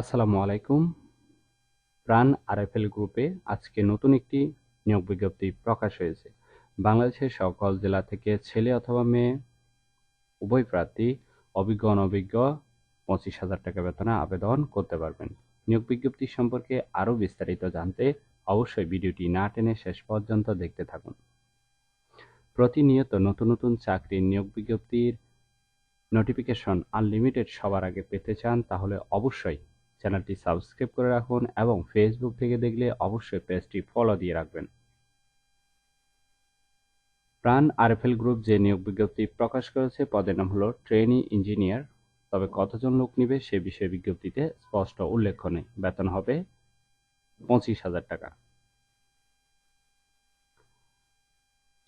আসসালামু আলাইকুম। প্রাণ আরএফএল গ্রুপে আজকে নতুন একটি নিয়োগ বিজ্ঞপ্তি প্রকাশ হয়েছে। বাংলাদেশের সকল জেলা থেকে ছেলে অথবা মেয়ে, উভয় প্রার্থী অভিজ্ঞ, অনভিজ্ঞ পঁচিশ হাজার টাকা বেতনে আবেদন করতে পারবেন। নিয়োগ বিজ্ঞপ্তি সম্পর্কে আরও বিস্তারিত জানতে অবশ্যই ভিডিওটি না টেনে শেষ পর্যন্ত দেখতে থাকুন। প্রতিনিয়ত নতুন নতুন চাকরির নিয়োগ বিজ্ঞপ্তির নোটিফিকেশন আনলিমিটেড সবার আগে পেতে চান তাহলে অবশ্যই চ্যানেলটি সাবস্ক্রাইব করে রাখুন এবং ফেসবুক থেকে দেখলে অবশ্যই পেজটি ফলো দিয়ে রাখবেন। প্রাণ আরএফএল গ্রুপ যে নিয়োগ বিজ্ঞপ্তি প্রকাশ করেছে, পদের নাম হলো ট্রেনি ইঞ্জিনিয়ার। তবে কতজন লোক নিবে সে বিষয়ে বিজ্ঞপ্তিতে স্পষ্ট উল্লেখ নেই। বেতন হবে পঁচিশ হাজার টাকা।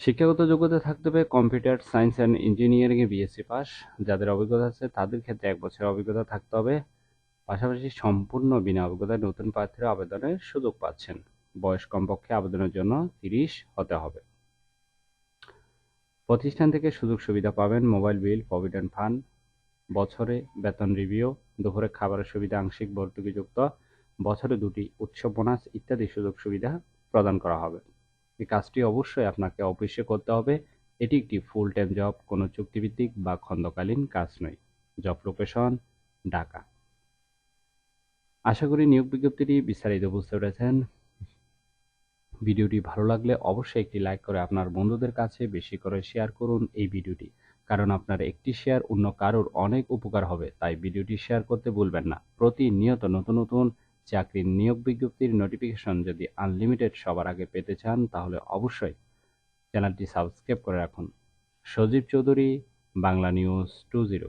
শিক্ষাগত যোগ্যতা থাকতে হবে কম্পিউটার সায়েন্স অ্যান্ড ইঞ্জিনিয়ারিং এ বিএসসি পাস। যাদের অভিজ্ঞতা আছে তাদের ক্ষেত্রে এক বছরের অভিজ্ঞতা থাকতে হবে। পাশাপাশি সম্পূর্ণ বিনা অভিজ্ঞতায় নতুন প্রার্থীরা আবেদনের সুযোগ পাচ্ছেন। বয়স কমপক্ষে আবেদনের জন্য তিরিশ হতে হবে। প্রতিষ্ঠান থেকে সুযোগ সুবিধা পাবেন মোবাইল বিল, প্রভিডেন্ট ফান্ড, বছরে বেতন রিভিউ, দুপুরে খাবারের সুবিধা, আংশিক ভর্তুকিযুক্ত, বছরে দুটি উৎসব বোনাস ইত্যাদি সুযোগ সুবিধা প্রদান করা হবে। এই কাজটি অবশ্যই আপনাকে অফিসে করতে হবে। এটি একটি ফুল টাইম জব কোনো চুক্তিভিত্তিক বা খন্দকালীন কাজ নয়। Job location Dhaka. আশা করি নিয়োগ বিজ্ঞপ্তিটি বিস্তারিত বুঝতে পেরেছেন। ভিডিওটি ভালো লাগলে অবশ্যই একটি লাইক করে আপনার বন্ধুদের কাছে বেশি করে শেয়ার করুন এই ভিডিওটি, কারণ আপনার একটি শেয়ার অন্য কারোর অনেক উপকার হবে, তাই ভিডিওটি শেয়ার করতে ভুলবেন না। প্রতিনিয়ত নতুন নতুন চাকরির নিয়োগ বিজ্ঞপ্তির নোটিফিকেশন যদি আনলিমিটেড সবার আগে পেতে চান, তাহলে অবশ্যই চ্যানেলটি সাবস্ক্রাইব করে রাখুন। Sajib Chowdhury, Bangla news two zero.